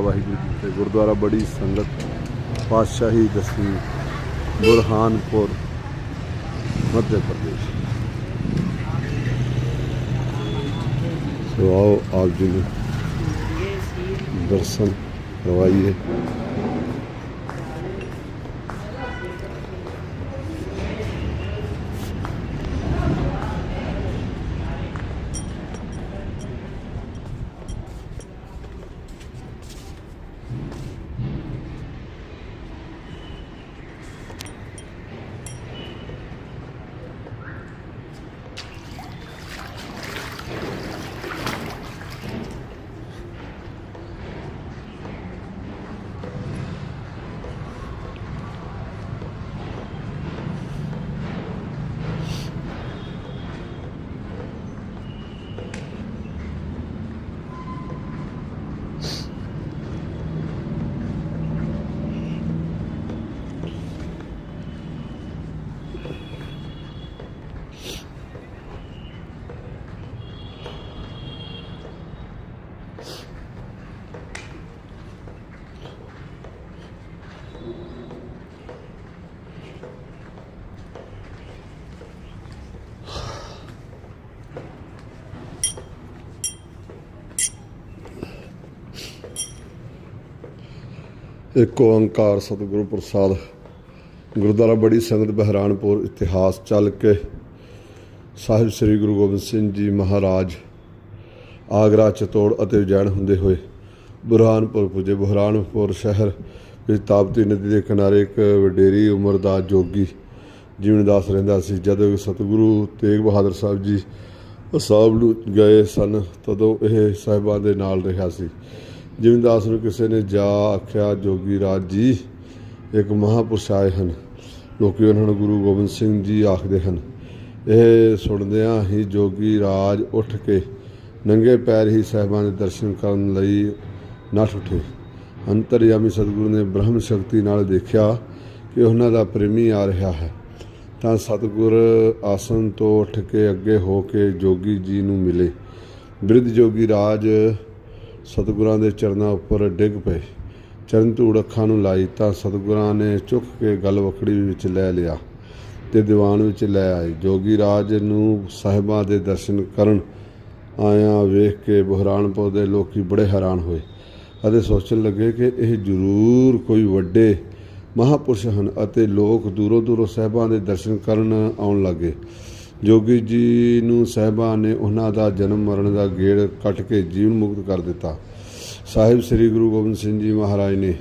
ਵਾਹਿਗੁਰੂ ਜੀ ਤੇ ਗੁਰਦੁਆਰਾ ਬੜੀ ਸੰਗਤ, ਪਾਤਸ਼ਾਹੀ ਦਸਵੀਂ, ਬੁਰਹਾਨਪੁਰ, ਮੱਧ ਪ੍ਰਦੇਸ਼। ਸੋ ਆਓ ਆਪ ਜੀ ਨੂੰ ਦਰਸ਼ਨ ਕਰਵਾਈਏ। ਇੱਕ ਓੰਕਾਰ ਸਤਿਗੁਰੂ ਪ੍ਰਸਾਦ, ਗੁਰਦੁਆਰਾ ਬੜੀ ਸੰਗਤ ਬਹਿਰਾਨਪੁਰ, ਇਤਿਹਾਸ ਚੱਲ ਕੇ ਸਾਹਿਬ ਸ੍ਰੀ ਗੁਰੂ ਗੋਬਿੰਦ ਸਿੰਘ ਜੀ ਮਹਾਰਾਜ ਆਗਰਾ ਚਤੋੜ ਅਤੇ ਉਜੈਨ ਹੁੰਦੇ ਹੋਏ ਬੁਰਹਾਨਪੁਰ ਪੁਜੇ। ਬੁਰਹਾਨਪੁਰ ਸ਼ਹਿਰ ਵਿੱਚ ਤਾਪਤੀ ਨਦੀ ਦੇ ਕਿਨਾਰੇ ਇੱਕ ਵਡੇਰੀ ਉਮਰ ਦਾ ਜੋਗੀ ਜੀਵਨ ਦਾਸ ਰਹਿੰਦਾ ਸੀ। ਜਦੋਂ ਸਤਿਗੁਰੂ ਤੇਗ ਬਹਾਦਰ ਸਾਹਿਬ ਜੀ ਸਾਹਿਬ ਨੂੰ ਗਏ ਸਨ, ਤਦੋਂ ਇਹ ਸਾਹਿਬਾਂ ਦੇ ਨਾਲ ਰਿਹਾ ਸੀ। ਜਿਵਨਦਾਸ ਨੂੰ ਕਿਸੇ ਨੇ ਜਾ ਆਖਿਆ, ਜੋਗੀ ਰਾਜ ਜੀ ਇੱਕ ਮਹਾਪੁਰਸ਼ ਆਏ ਹਨ। ਲੋਕੀ ਉਹਨਾਂ ਨੂੰ ਗੁਰੂ ਗੋਬਿੰਦ ਸਿੰਘ ਜੀ ਆਖਦੇ ਹਨ। ਇਹ ਸੁਣਦਿਆਂ ਹੀ ਜੋਗੀ ਰਾਜ ਉੱਠ ਕੇ ਨੰਗੇ ਪੈਰ ਹੀ ਸਾਹਿਬਾਂ ਦੇ ਦਰਸ਼ਨ ਕਰਨ ਲਈ ਨੱਠ ਉੱਠੇ। ਅੰਤਰਯਾਮੀ ਸਤਿਗੁਰੂ ਨੇ ਬ੍ਰਹਮ ਸ਼ਕਤੀ ਨਾਲ ਦੇਖਿਆ ਕਿ ਉਹਨਾਂ ਦਾ ਪ੍ਰੇਮੀ ਆ ਰਿਹਾ ਹੈ। ਤਾਂ ਸਤਿਗੁਰ ਆਸਨ ਤੋਂ ਉੱਠ ਕੇ ਅੱਗੇ ਹੋ ਕੇ ਜੋਗੀ ਜੀ ਨੂੰ ਮਿਲੇ। ਬਿਰਧ ਜੋਗੀ ਰਾਜ ਸਤਿਗੁਰਾਂ ਦੇ ਚਰਨਾਂ ਉੱਪਰ ਡਿੱਗ ਪਏ। ਚਰਨ ਧੂੜ ਅੱਖਾਂ ਨੂੰ ਲਾਈ ਤਾਂ ਸਤਿਗੁਰਾਂ ਨੇ ਚੁੱਕ ਕੇ ਗਲ ਵਕੜੀ ਵਿੱਚ ਲੈ ਲਿਆ ਤੇ ਦੀਵਾਨ ਵਿੱਚ ਲੈ ਆਏ ਜੋਗੀ ਰਾਜ ਨੂੰ ਸਾਹਿਬਾਂ ਦੇ ਦਰਸ਼ਨ ਕਰਨ ਆਇਆ ਵੇਖ ਕੇ ਬੁਹਰਾਨਪੁਰ ਦੇ ਲੋਕੀ ਬੜੇ ਹੈਰਾਨ ਹੋਏ ਅਤੇ ਸੋਚਣ ਲੱਗੇ ਕਿ ਇਹ ਜ਼ਰੂਰ ਕੋਈ ਵੱਡੇ ਮਹਾਪੁਰਸ਼ ਹਨ ਅਤੇ ਲੋਕ ਦੂਰੋਂ ਦੂਰੋਂ ਸਾਹਿਬਾਂ ਦੇ ਦਰਸ਼ਨ ਕਰਨ ਆਉਣ ਲੱਗੇ। ਜੋਗੀ ਜੀ ਨੂੰ ਸਾਹਿਬਾਂ ਨੇ ਉਹਨਾਂ ਦਾ ਜਨਮ ਮਰਨ ਦਾ ਗੇੜ ਕੱਟ ਕੇ ਜੀਵਨ ਮੁਕਤ ਕਰ ਦਿੱਤਾ। ਸਾਹਿਬ ਸ੍ਰੀ ਗੁਰੂ ਗੋਬਿੰਦ ਸਿੰਘ ਜੀ ਮਹਾਰਾਜ ਨੇ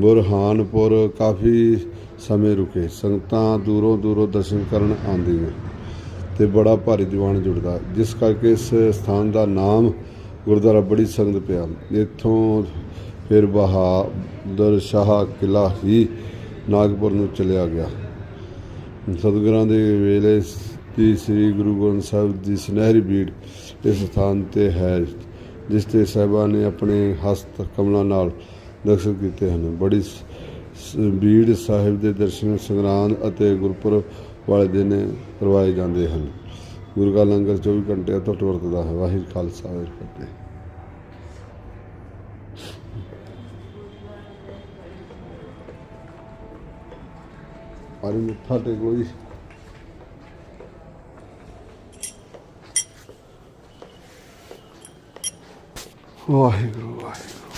ਬੁਰਹਾਨਪੁਰ ਕਾਫੀ ਸਮੇਂ ਰੁਕੇ। ਸੰਗਤਾਂ ਦੂਰੋਂ ਦੂਰੋਂ ਦਰਸ਼ਨ ਕਰਨ ਆਉਂਦੀਆਂ ਤੇ ਬੜਾ ਭਾਰੀ ਦੀਵਾਨ ਜੁੜਦਾ। ਜਿਸ ਕਰਕੇ ਇਸ ਸਥਾਨ ਦਾ ਨਾਮ ਗੁਰਦੁਆਰਾ ਬੜੀ ਸੰਗਤ ਪਿਆ। ਇੱਥੋਂ ਫਿਰ ਬਹਾਦਰ ਸ਼ਾਹ ਕਿਲਾ ਹੀ ਨਾਗਪੁਰ ਨੂੰ ਚਲਿਆ ਗਿਆ। ਸਤਿਗੁਰਾਂ ਦੇ ਵੇਲੇ ਦੀ ਸ੍ਰੀ ਗੁਰੂ ਗ੍ਰੰਥ ਸਾਹਿਬ ਦੀ ਸੁਨਹਿਰੀ ਬੀੜ ਇਸ ਸਥਾਨ ਤੇ ਹੈ, ਜਿਸ ਤੇ ਸਾਹਿਬਾਂ ਨੇ ਆਪਣੇ ਹਸਤ ਕਮਲਾਂ ਨਾਲ ਦਰਸ਼ਨ ਕੀਤੇ ਹਨ। ਬੜੀ ਬੀੜ ਸਾਹਿਬ ਦੇ ਦਰਸ਼ਨ ਸੰਗਰਾਂਦ ਅਤੇ ਗੁਰਪੁਰਬ ਵਾਲੇ ਦਿਨ ਕਰਵਾਏ ਜਾਂਦੇ ਹਨ। ਗੁਰੂ ਕਾ ਲੰਗਰ 24 ਘੰਟੇ ਤੋਂ ਵਰਤਦਾ ਹੈ। ਵਾਹਿਗੁਰੂ ਖਾਲਸਾ, ਵਾਹਿਗੁਰੂ ਫਤਿਹ। ਅਰੇ ਮੱਥਾ ਟੇਕੋ ਜੀ ਵਾਹਿਗੁਰੂ ਵਾਹਿਗੁਰੂ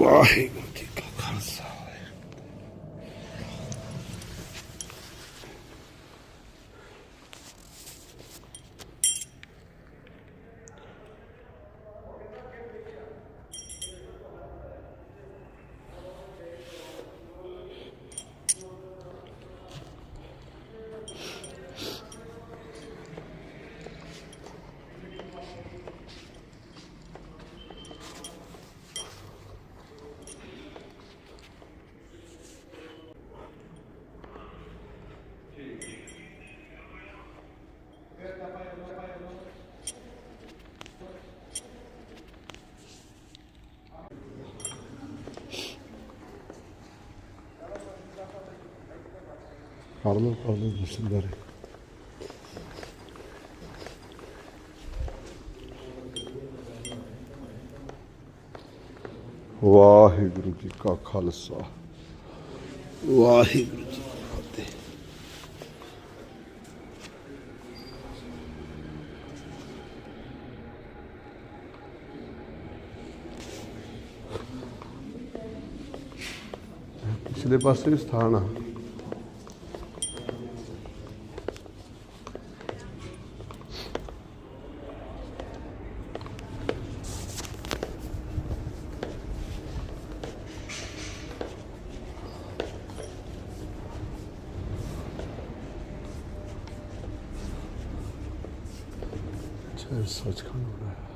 ਵਾਹਿਗੁਰੂ ਕਰ ਲਓ ਕਰ ਲਓ ਦਰਸ਼ਨ ਦਾਰੇ ਵਾਹਿਗੁਰੂ ਜੀ ਕਾ ਖਾਲਸਾ ਵਾਹਿਗੁਰੂ ਜੀ ਕੀ ਫਤਿਹ ਪਿਛਲੇ ਪਾਸੇ ਵੀ ਸਥਾਨ ਆ ਅੱਛਾ ਇਹ ਸੱਚਖੰਡ ਹੋ ਰਿਹਾ ਹੈ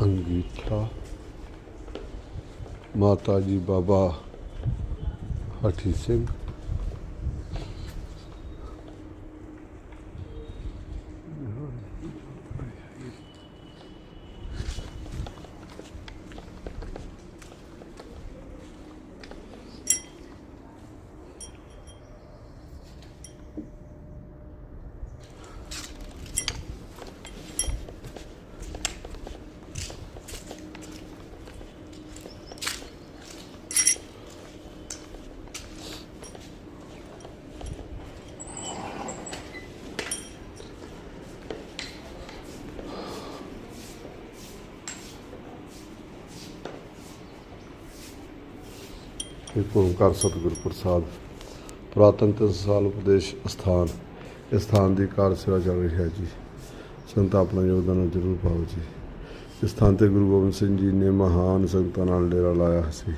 ਅੰਗੀਠਾ ਮਾਤਾ ਜੀ ਬਾਬਾ ਹਠੀ ਸਿੰਘ ਇਹ ਓਮਕਾਰ ਸਤਿਗੁਰ ਪ੍ਰਸਾਦ, ਪੁਰਾਤਨ ਤਿੰਨ ਸਾਲ ਉਪਦੇਸ਼ ਸਥਾਨ ਇਸ ਸਥਾਨ ਦੀ ਕਾਰ ਸੇਵਾ ਚੱਲ ਰਹੀ ਹੈ ਜੀ। ਸੰਤ ਆਪਣਾ ਯੋਗਦਾਨ ਜ਼ਰੂਰ ਪਾਓ ਜੀ। ਇਸ ਸਥਾਨ ਤੇ ਗੁਰੂ ਗੋਬਿੰਦ ਸਿੰਘ ਜੀ ਨੇ ਮਹਾਨ ਸੰਗਤਾਂ ਨਾਲ ਡੇਰਾ ਲਾਇਆ ਸੀ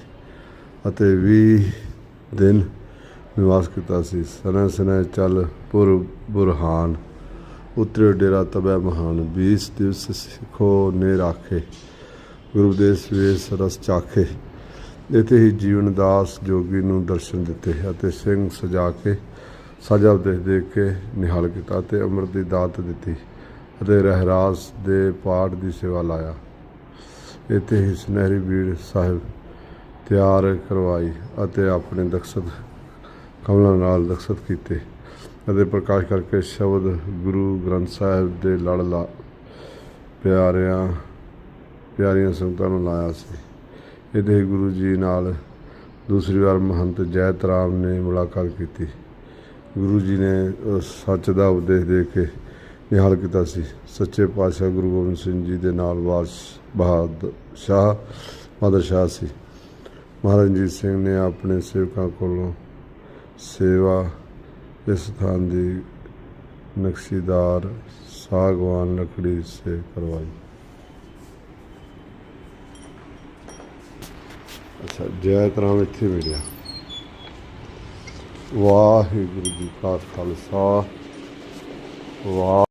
ਅਤੇ 20 ਦਿਨ ਨਿਵਾਸ ਕੀਤਾ ਸੀ। ਸਨੇ ਸਨੇ ਚੱਲ ਪੁਰ ਬੁਰਹਾਨ ਉਤਰੇ ਡੇਰਾ ਤਬੈ ਮਹਾਨ 20 ਦਿਵਸ ਸਿੱਖੋ ਨੇ ਰਾਖੇ ਗੁਰੂ ਉਪਦੇਸ਼ ਵੇਸ ਰਸ ਚਾਖੇ। ਇੱਥੇ ਹੀ ਜੀਵਨ ਦਾਸ ਜੋਗੀ ਨੂੰ ਦਰਸ਼ਨ ਦਿੱਤੇ ਅਤੇ ਸਿੰਘ ਸਜਾ ਕੇ, ਸਜਾ ਉਪਦੇਸ਼ ਦੇਖ ਕੇ ਨਿਹਾਲ ਕੀਤਾ ਤੇ ਅੰਮ੍ਰਿਤ ਦੀ ਦਾਤ ਦਿੱਤੀ ਅਤੇ ਰਹਿਰਾਸ ਦੇ ਪਾਠ ਦੀ ਸੇਵਾ ਲਾਇਆ। ਇੱਥੇ ਹੀ ਸੁਨਹਿਰੀ ਬੀੜ ਸਾਹਿਬ ਤਿਆਰ ਕਰਵਾਈ ਅਤੇ ਆਪਣੇ ਦਕਸ਼ਤ ਕਮਲਾਂ ਨਾਲ ਦਖਸਤ ਕੀਤੇ ਅਤੇ ਪ੍ਰਕਾਸ਼ ਕਰਕੇ ਸ਼ਬਦ ਗੁਰੂ ਗ੍ਰੰਥ ਸਾਹਿਬ ਦੇ ਲੜ ਲਾ ਪਿਆਰਿਆਂ, ਪਿਆਰੀਆਂ ਸੰਗਤਾਂ ਨੂੰ ਲਾਇਆ ਸੀ। ਇਹਦੇ ਗੁਰੂ ਜੀ ਨਾਲ ਦੂਸਰੀ ਵਾਰ ਮਹੰਤ ਜੈਤ ਰਾਮ ਨੇ ਮੁਲਾਕਾਤ ਕੀਤੀ। ਗੁਰੂ ਜੀ ਨੇ ਸੱਚ ਦਾ ਉਪਦੇਸ਼ ਦੇ ਕੇ ਨਿਹਾਲ ਕੀਤਾ ਸੀ। ਸੱਚੇ ਪਾਤਸ਼ਾਹ ਗੁਰੂ ਗੋਬਿੰਦ ਸਿੰਘ ਜੀ ਦੇ ਨਾਲ ਵਾਰਸ ਬਹਾਦਰ ਸ਼ਾਹ ਬਹਾਦਰ ਸ਼ਾਹ ਸੀ। ਮਹਾਰਣਜੀਤ ਸਿੰਘ ਨੇ ਆਪਣੇ ਸੇਵਕਾਂ ਕੋਲੋਂ ਸੇਵਾ ਇਸ ਸਥਾਨ ਦੀ ਨਕਸ਼ੀਦਾਰ, ਸਾਗਵਾਨ ਲੱਕੜੀ ਸੇ ਕਰਵਾਈ। ਅੱਛਾ, ਜੈ ਤਰਾਮ ਇੱਥੇ ਮਿਲਿਆ। ਵਾਹਿਗੁਰੂ ਜੀ ਕਾ ਖਾਲਸਾ, ਵਾਹ।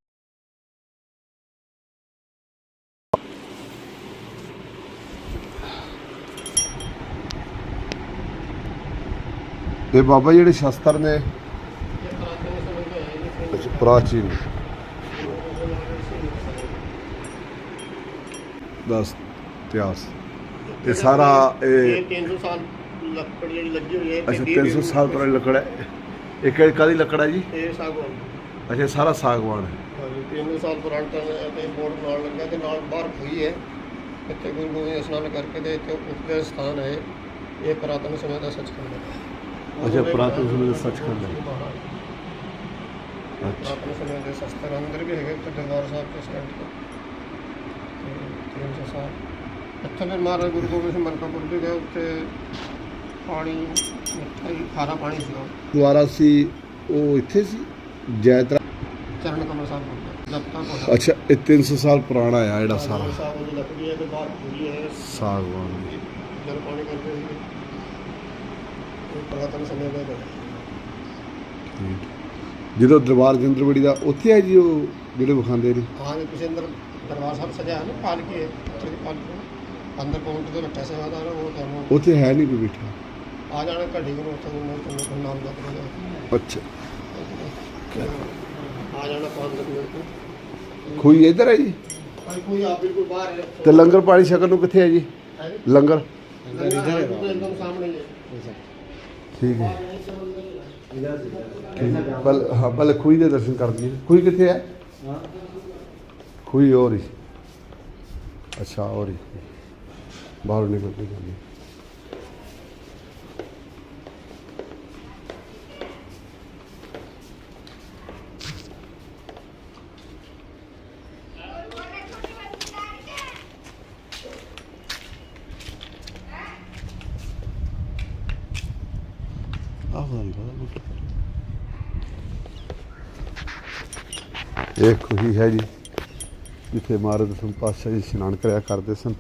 ਤੇ ਬਾਬਾ ਜਿਹੜੇ ਸ਼ਸਤਰ ਨੇ ਪ੍ਰਾਚੀਨ। ਦਸ, ਇਤਿਹਾਸ। ਇਹ ਸਾਰਾ ਇਹ ਇਹ 300 ਸਾਲ ਲੱਕੜ ਜਿਹੜੀ ਲੱਗੀ ਹੋਈ ਹੈ ਅੱਛਾ 300 ਸਾਲ ਪੁਰਾਣੀ ਲੱਕੜ ਹੈ। ਇਹ ਕਿਹੜੀ ਕਾਦੀ ਲੱਕੜ ਹੈ ਜੀ? ਇਹ ਸਾਗਵਾਨ। ਅੱਛਾ ਇਹ ਸਾਰਾ ਸਾਗਵਾਨ ਹੈ। ਹਾਂਜੀ 300 ਸਾਲ ਪੁਰਾਣਾ ਤਾਂ ਤੇ ਬੋਰਡ ਨਾਲ ਲੱਗਾ ਤੇ ਨਾਲ ਬਾਹਰ ਖਈ ਹੈ। ਇੱਥੇ ਗੁਰੂ ਗੋਬਿੰਦ ਇਸ਼ਨਾਨ ਕਰਕੇ ਤੇ ਇੱਥੇ ਉਪਦੇ ਸਥਾਨ ਹੈ। ਇਹ ਪੁਰਾਤਨ ਸਮੇਂ ਦਾ ਸੱਚਖੰਡ ਹੈ। ਅੱਛਾ, ਪੁਰਾਤਨ ਸਮੇਂ ਦਾ ਸੱਚਖੰਡ ਹੈ। ਅੱਛਾ। ਪੁਰਾਤਨ ਸਮੇਂ ਦੇ ਸ਼ਸਤਰ ਅੰਦਰ ਵੀ ਹੈਗੇ ਤੇ ਦਰਬਾਰ ਸਾਹਿਬ ਦੇ ਸਟੈਂਡ ਤੇ। 300 ਸਾਲ ਇੱਥੇ ਫਿਰ ਮਹਾਰਾਜ ਗੁਰੂ ਗੋਬਿੰਦ ਸਿੰਘ ਮਨਕਾਪੁਰ ਵੀ ਗਏ ਉੱਥੇ ਪਾਣੀ ਮਿੱਠਾ ਹੀ ਖਾਰਾ ਪਾਣੀ ਸੀਗਾ। ਦੁਆਰਾ ਸੀ ਉਹ ਇੱਥੇ ਸੀ? ਜੈਤਰਾ ਚਰਨ ਕਮਲ ਸਾਹਿਬ ਹੋਇਆ ਅੱਛਾ ਇਹ 300 ਸਾਲ ਪੁਰਾਣਾ ਆ ਜਿਹੜਾ ਸਾਰਾ। ਸਾਹਿਬ ਦੀ ਲੱਕੜੀ ਹੈ ਤੇ ਬਾਹਰ ਪੂਰੀ ਹੈ ਸਾਗਵਾਨ ਜਲ ਪਾਣੀ ਕਰਦੇ ਸੀ ਇਹ ਪੁਰਾਤਨ ਸਮੇਂ ਦਾ ਹੈ ਠੀਕ। ਜਦੋਂ ਦਰਬਾਰ ਜੰਦਰਵੜੀ ਦਾ ਉੱਥੇ ਹੈ ਜੀ ਉਹ ਜਿਹੜੇ ਵਿਖਾਉਂਦੇ ਨੇ? ਹਾਂ ਪਿਛੇ ਅੰਦਰ ਦਰਬਾਰ ਸਾਹਿਬ ਸਜਾ ਹੈ ਨਾ ਪਾਲਕੀ ਹੈ ਉੱਥੇ ਦੀ ਪਾਲਕੀ। ਅੰਦਰ ਕਾਊਂਟਰ ਤੇ ਬੈਠਾ ਸੇਵਾਦਾਰ ਉਹ ਤੁਹਾਨੂੰ ਉੱਥੇ ਹੈ ਨਹੀਂ ਕੋਈ ਬੈਠਾ? ਆ ਜਾਣਾ ਘੜੀ ਨੂੰ ਉੱਥੇ ਨੂੰ ਤੁਹਾਨੂੰ ਨਾਮ ਜਪ ਦੇਗਾ ਅੱਛਾ। ਆ ਜਾਣਾ 5 ਮਿੰਟ ਤੋਂ ਕੋਈ ਇੱਧਰ ਹੈ ਜੀ? ਭਾਈ ਕੋਈ ਆ ਬਿਲਕੁਲ ਬਾਹਰ ਹੈ। ਤੇ ਲੰਗਰ ਪਾਣੀ ਛਕਣ ਨੂੰ ਕਿੱਥੇ ਹੈ ਜੀ? ਹੈ ਜੀ? ਲੰਗਰ? ਇਧਰ ਹੈ ਇੱਕਦਮ ਸਾਹਮਣੇ ਹੀ ਹੈ। ਠੀਕ ਹੈ। ਠੀਕ। ਹੈ। ਪਹਿਲ ਹਾਂ ਪਹਿਲੇ ਖੂਹੀ ਦੇ ਦਰਸ਼ਨ ਕਰ ਦਈਏ ਖੂਹੀ ਕਿੱਥੇ ਹੈ। ਖੂਹੀ ਹੋਰ ਹੀ। ਅੱਛਾ ਹੋਰ ਹੀ। ਬਾਹਰ ਨਿਕਲ ਕੇ ਇਹ ਖੂਹੀ ਹੈ ਜੀ, ਜਿੱਥੇ ਮਹਾਰਾਜ ਦਸਮ ਪਾਤਸ਼ਾਹ ਜੀ ਇਸ਼ਨਾਨ ਕਰਿਆ ਕਰਦੇ ਸਨ।